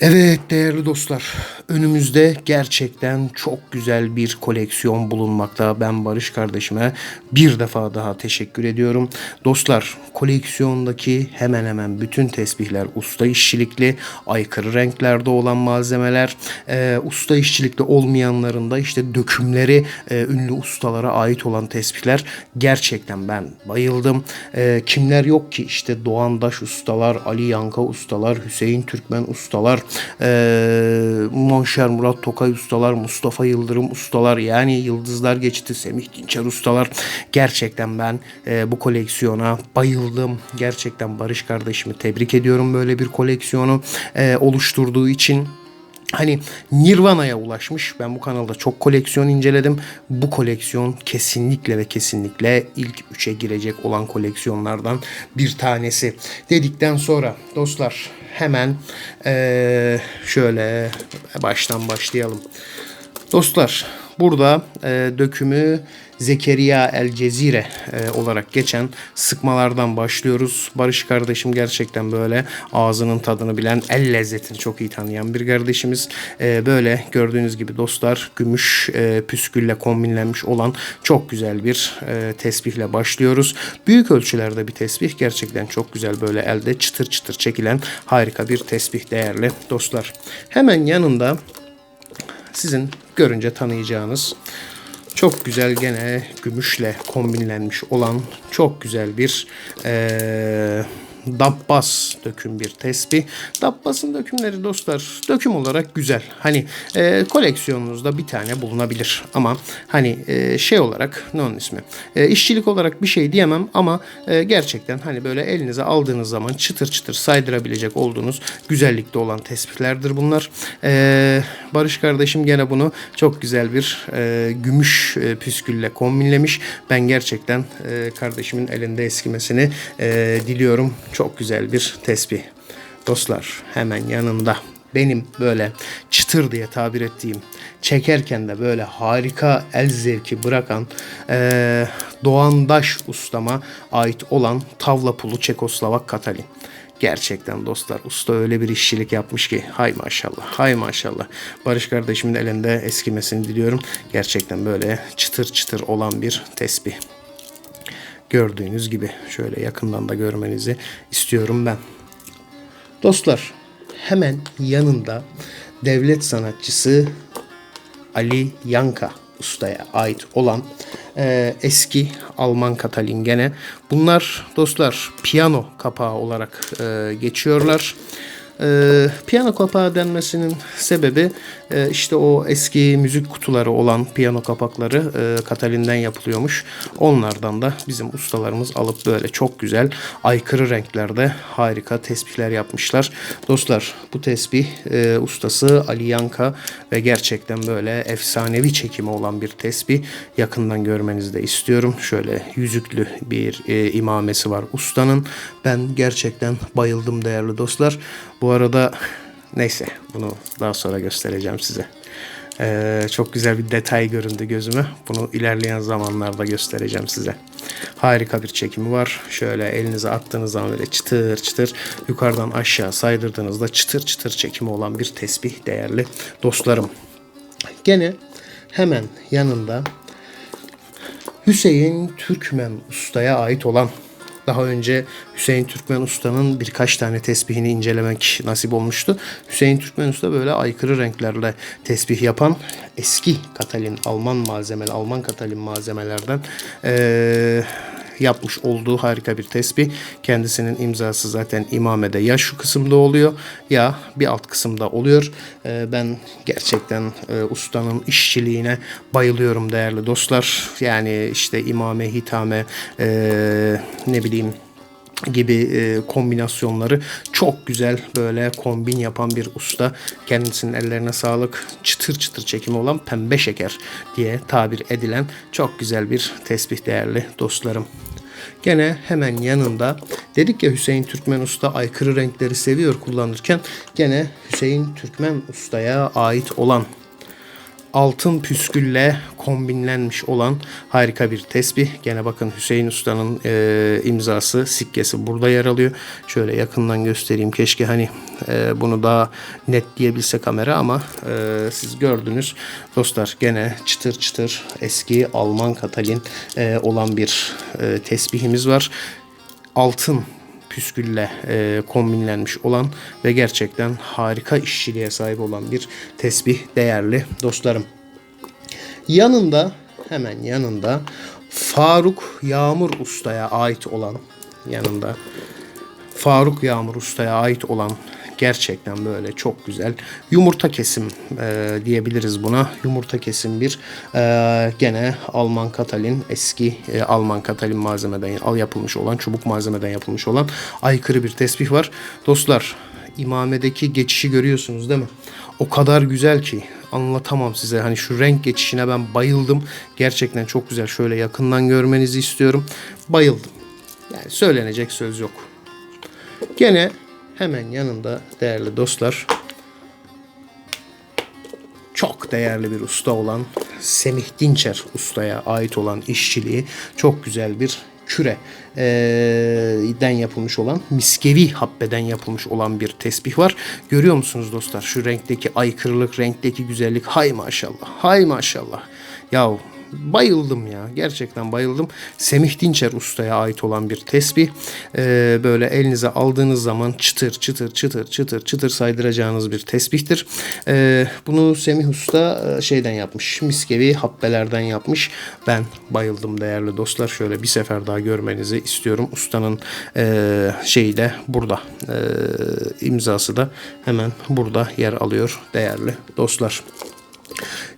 Evet değerli dostlar, önümüzde gerçekten çok güzel bir koleksiyon bulunmakta. Ben Barış kardeşime bir defa daha teşekkür ediyorum. Dostlar, koleksiyondaki hemen hemen bütün tesbihler usta işçilikli, aykırı renklerde olan malzemeler, e, usta işçilikli olmayanların da işte dökümleri e, ünlü ustalara ait olan tesbihler. Gerçekten ben bayıldım. E, kimler yok ki işte Doğan Daş ustalar, Ali Yanka ustalar, Hüseyin Türkmen ustalar, e, Monşer Murat Tokay ustalar, Mustafa Yıldırım ustalar yani Yıldızlar Geçti, Semih Dinçer ustalar. Gerçekten ben e, bu koleksiyona bayıldım. Gerçekten Barış kardeşimi tebrik ediyorum böyle bir koleksiyonu e, oluşturduğu için. Hani Nirvana'ya ulaşmış. Ben bu kanalda çok koleksiyon inceledim. Bu koleksiyon kesinlikle ve kesinlikle ilk üçe girecek olan koleksiyonlardan bir tanesi. Dedikten sonra dostlar hemen eee, şöyle baştan başlayalım. Dostlar burada e, dökümü Zekeriya El Cezire e, olarak geçen sıkmalardan başlıyoruz. Barış kardeşim gerçekten böyle ağzının tadını bilen, el lezzetini çok iyi tanıyan bir kardeşimiz. E, böyle gördüğünüz gibi dostlar gümüş e, püskülle kombinlenmiş olan çok güzel bir e, tesbihle başlıyoruz. Büyük ölçülerde bir tesbih gerçekten çok güzel böyle elde çıtır çıtır çekilen harika bir tesbih değerli dostlar. Hemen yanında sizin görünce tanıyacağınız çok güzel gene gümüşle kombinlenmiş olan çok güzel bir eee Dabbas döküm bir tesbih. Dabbas'ın dökümleri dostlar döküm olarak güzel. Hani e, koleksiyonunuzda bir tane bulunabilir ama hani e, şey olarak ne onun ismi? E, işçilik olarak bir şey diyemem ama e, gerçekten hani böyle elinize aldığınız zaman çıtır çıtır saydırabilecek olduğunuz güzellikte olan tespihlerdir bunlar. E, Barış kardeşim gene bunu çok güzel bir e, gümüş e, püskülle kombinlemiş. Ben gerçekten e, kardeşimin elinde eskimesini e, diliyorum. Çok güzel bir tesbih. Dostlar hemen yanında benim böyle çıtır diye tabir ettiğim çekerken de böyle harika el zevki bırakan eee Doğandaş ustama ait olan tavla pulu Çekoslovak Katalin. Gerçekten dostlar usta öyle bir işçilik yapmış ki hay maşallah hay maşallah. Barış kardeşimin elinde eskimesini diliyorum. Gerçekten böyle çıtır çıtır olan bir tesbih. Gördüğünüz gibi şöyle yakından da görmenizi istiyorum ben. Dostlar hemen yanında devlet sanatçısı Ali Yanka ustaya ait olan e, eski Alman Katalin gene. Bunlar dostlar piyano kapağı olarak e, geçiyorlar. E, piyano kapağı denmesinin sebebi e, işte o eski müzik kutuları olan piyano kapakları e, Katalin'den yapılıyormuş. Onlardan da bizim ustalarımız alıp böyle çok güzel aykırı renklerde harika tesbihler yapmışlar. Dostlar bu tesbih e, ustası Ali Yanka ve gerçekten böyle efsanevi çekimi olan bir tesbih. Yakından görmenizi de istiyorum. Şöyle yüzüklü bir e, imamesi var ustanın. Ben gerçekten bayıldım değerli dostlar. Bu arada neyse bunu daha sonra göstereceğim size. Ee, çok güzel bir detay göründü gözüme. Bunu ilerleyen zamanlarda göstereceğim size. Harika bir çekimi var. Şöyle elinize attığınız zaman böyle çıtır çıtır yukarıdan aşağı saydırdığınızda çıtır çıtır çekimi olan bir tesbih değerli dostlarım. Gene hemen yanında Hüseyin Türkmen ustaya ait olan daha önce Hüseyin Türkmen Usta'nın birkaç tane tesbihini incelemek nasip olmuştu. Hüseyin Türkmen Usta böyle aykırı renklerle tesbih yapan eski Katalin Alman malzemeli, Alman Katalin malzemelerden eee yapmış olduğu harika bir tesbih. Kendisinin imzası zaten imamede ya şu kısımda oluyor ya bir alt kısımda oluyor. Ee, ben gerçekten e, ustanın işçiliğine bayılıyorum değerli dostlar. Yani işte imame, hitame, e, ne bileyim gibi e, kombinasyonları çok güzel böyle kombin yapan bir usta. Kendisinin ellerine sağlık. Çıtır çıtır çekimi olan pembe şeker diye tabir edilen çok güzel bir tesbih değerli dostlarım. Gene hemen yanında dedik ya Hüseyin Türkmen Usta aykırı renkleri seviyor kullanırken gene Hüseyin Türkmen Usta'ya ait olan altın püskülle kombinlenmiş olan harika bir tesbih. Gene bakın Hüseyin Usta'nın e, imzası, sikkesi burada yer alıyor. Şöyle yakından göstereyim. Keşke hani e, bunu daha net diyebilse kamera ama e, siz gördünüz. Dostlar gene çıtır çıtır eski Alman Katalin e, olan bir e, tesbihimiz var. Altın püskülle e, kombinlenmiş olan ve gerçekten harika işçiliğe sahip olan bir tesbih değerli dostlarım. Yanında hemen yanında Faruk Yağmur Usta'ya ait olan yanında Faruk Yağmur Usta'ya ait olan gerçekten böyle çok güzel yumurta kesim e, diyebiliriz buna. Yumurta kesim bir e, gene Alman Katalin eski e, Alman Katalin malzemeden al yapılmış olan çubuk malzemeden yapılmış olan aykırı bir tesbih var. Dostlar imamedeki geçişi görüyorsunuz değil mi? O kadar güzel ki anlatamam size. Hani şu renk geçişine ben bayıldım. Gerçekten çok güzel. Şöyle yakından görmenizi istiyorum. Bayıldım. Yani söylenecek söz yok. Gene hemen yanında değerli dostlar çok değerli bir usta olan Semih Dinçer ustaya ait olan işçiliği çok güzel bir küre eee, den yapılmış olan miskevi habbeden yapılmış olan bir tesbih var. Görüyor musunuz dostlar şu renkteki aykırılık, renkteki güzellik hay maşallah hay maşallah. Yahu bayıldım ya. Gerçekten bayıldım. Semih Dinçer ustaya ait olan bir tesbih. Ee, böyle elinize aldığınız zaman çıtır çıtır çıtır çıtır çıtır saydıracağınız bir tesbihtir. Ee, bunu Semih Usta e, şeyden yapmış. Miskevi habbelerden yapmış. Ben bayıldım değerli dostlar. Şöyle bir sefer daha görmenizi istiyorum. Ustanın e, şeyi de burada. E, imzası da hemen burada yer alıyor değerli dostlar.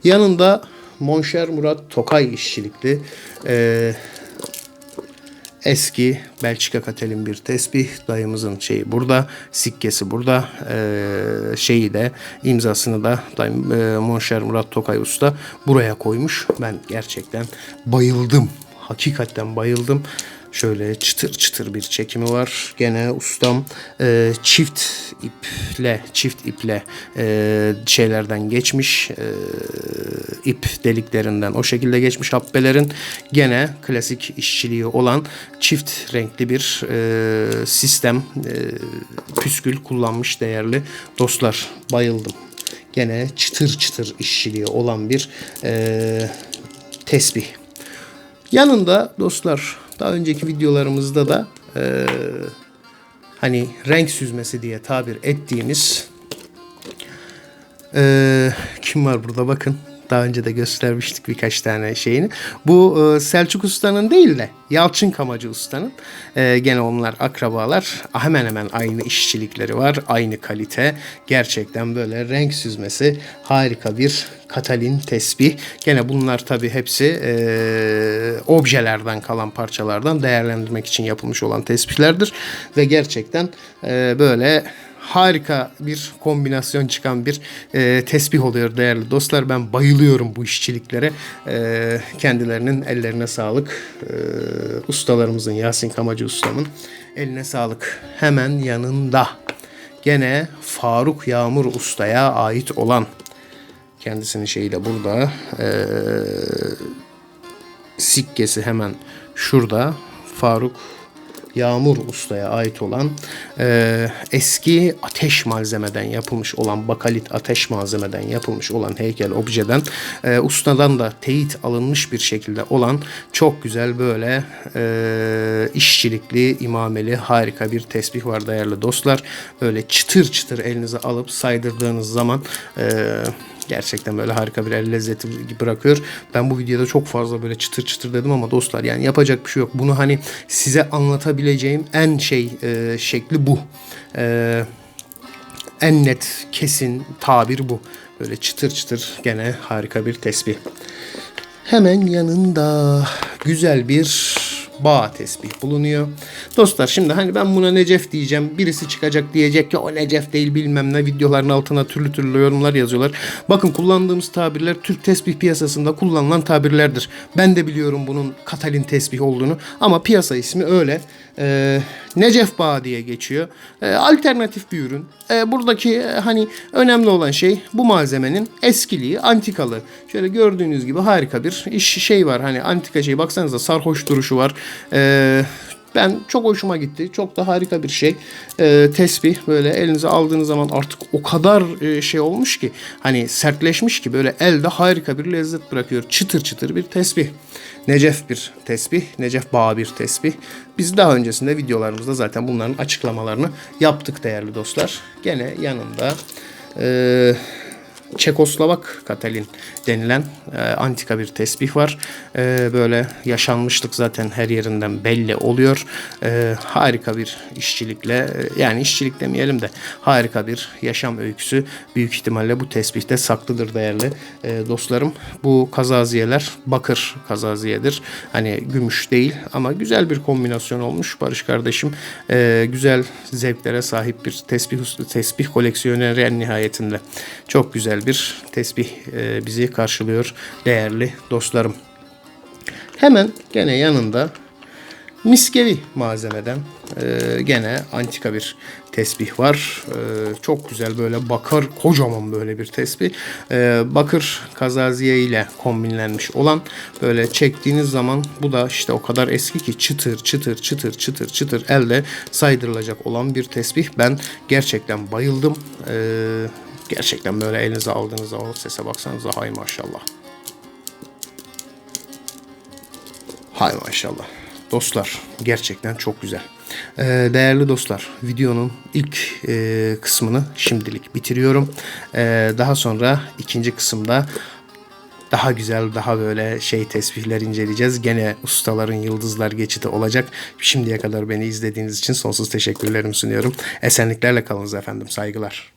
Yanında Monşer Murat Tokay işçilikli e, eski Belçika Katel'in bir tesbih. Dayımızın şeyi burada. Sikkesi burada. E, şeyi de imzasını da dayım, e, Monşer Murat Tokay Usta buraya koymuş. Ben gerçekten bayıldım. Hakikaten bayıldım. Şöyle çıtır çıtır bir çekimi var. Gene ustam e, çift iple çift iple e, şeylerden geçmiş. E, ip deliklerinden o şekilde geçmiş habbelerin gene klasik işçiliği olan çift renkli bir e, sistem e, püskül kullanmış değerli dostlar. Bayıldım. Gene çıtır çıtır işçiliği olan bir e, tesbih. Yanında dostlar daha önceki videolarımızda da e, hani renk süzmesi diye tabir ettiğimiz e, kim var burada bakın. Daha önce de göstermiştik birkaç tane şeyini. Bu e, Selçuk Usta'nın değil de Yalçın Kamacı Usta'nın. E, gene onlar akrabalar. Hemen hemen aynı işçilikleri var. Aynı kalite. Gerçekten böyle renk süzmesi harika bir Katalin tesbih. Gene bunlar tabi hepsi e, objelerden kalan parçalardan değerlendirmek için yapılmış olan tesbihlerdir. Ve gerçekten e, böyle harika bir kombinasyon çıkan bir e, tesbih oluyor değerli dostlar. Ben bayılıyorum bu işçiliklere. E, kendilerinin ellerine sağlık. E, ustalarımızın Yasin Kamacı ustamın eline sağlık. Hemen yanında gene Faruk Yağmur ustaya ait olan kendisinin şeyi de burada. E, sikkesi hemen şurada. Faruk Yağmur Usta'ya ait olan e, eski ateş malzemeden yapılmış olan bakalit ateş malzemeden yapılmış olan heykel objeden e, ustadan da teyit alınmış bir şekilde olan çok güzel böyle e, işçilikli imameli harika bir tesbih var değerli dostlar. Böyle çıtır çıtır elinize alıp saydırdığınız zaman e, Gerçekten böyle harika bir el lezzeti bırakıyor. Ben bu videoda çok fazla böyle çıtır çıtır dedim ama dostlar yani yapacak bir şey yok. Bunu hani size anlatabileceğim en şey e, şekli bu. E, en net kesin tabir bu. Böyle çıtır çıtır gene harika bir tesbih. Hemen yanında güzel bir bağ tesbih bulunuyor. Dostlar şimdi hani ben buna Necef diyeceğim. Birisi çıkacak diyecek ki o Necef değil bilmem ne videoların altına türlü türlü yorumlar yazıyorlar. Bakın kullandığımız tabirler Türk tesbih piyasasında kullanılan tabirlerdir. Ben de biliyorum bunun Katalin tesbih olduğunu ama piyasa ismi öyle. Ee, Necef Bağ diye geçiyor. Ee, alternatif bir ürün. Ee, buradaki e, hani önemli olan şey bu malzemenin eskiliği, antikalı. Şöyle gördüğünüz gibi harika bir iş şey var. Hani antika şey baksanıza sarhoş duruşu var. Ee, ben çok hoşuma gitti. Çok da harika bir şey. Ee, tesbih böyle elinize aldığınız zaman artık o kadar e, şey olmuş ki hani sertleşmiş ki böyle elde harika bir lezzet bırakıyor. Çıtır çıtır bir tesbih. Necef bir tesbih, Necef Bağ bir tesbih. Biz daha öncesinde videolarımızda zaten bunların açıklamalarını yaptık değerli dostlar. Gene yanında eee Çekoslovak Katalin denilen e, antika bir tesbih var. E, böyle yaşanmışlık zaten her yerinden belli oluyor. E, harika bir işçilikle e, yani işçilik demeyelim de harika bir yaşam öyküsü büyük ihtimalle bu tesbihte saklıdır değerli e, dostlarım. Bu kazaziyeler bakır kazaziyedir. Hani gümüş değil ama güzel bir kombinasyon olmuş Barış kardeşim. E, güzel zevklere sahip bir tesbih tesbih koleksiyoneri en nihayetinde. Çok bir tesbih e, bizi karşılıyor değerli dostlarım. Hemen gene yanında miskevi malzemeden e, gene antika bir tesbih var. E, çok güzel böyle bakır kocaman böyle bir tesbih. Bakır kazaziye ile kombinlenmiş olan böyle çektiğiniz zaman bu da işte o kadar eski ki çıtır çıtır çıtır çıtır çıtır elde saydırılacak olan bir tesbih. Ben gerçekten bayıldım. Gerçekten böyle elinize aldığınızda o sese baksanıza hay maşallah. Hay maşallah. Dostlar gerçekten çok güzel. Ee, değerli dostlar videonun ilk e, kısmını şimdilik bitiriyorum. Ee, daha sonra ikinci kısımda daha güzel, daha böyle şey tesbihler inceleyeceğiz. Gene ustaların yıldızlar geçidi olacak. Şimdiye kadar beni izlediğiniz için sonsuz teşekkürlerimi sunuyorum. Esenliklerle kalınız efendim. Saygılar.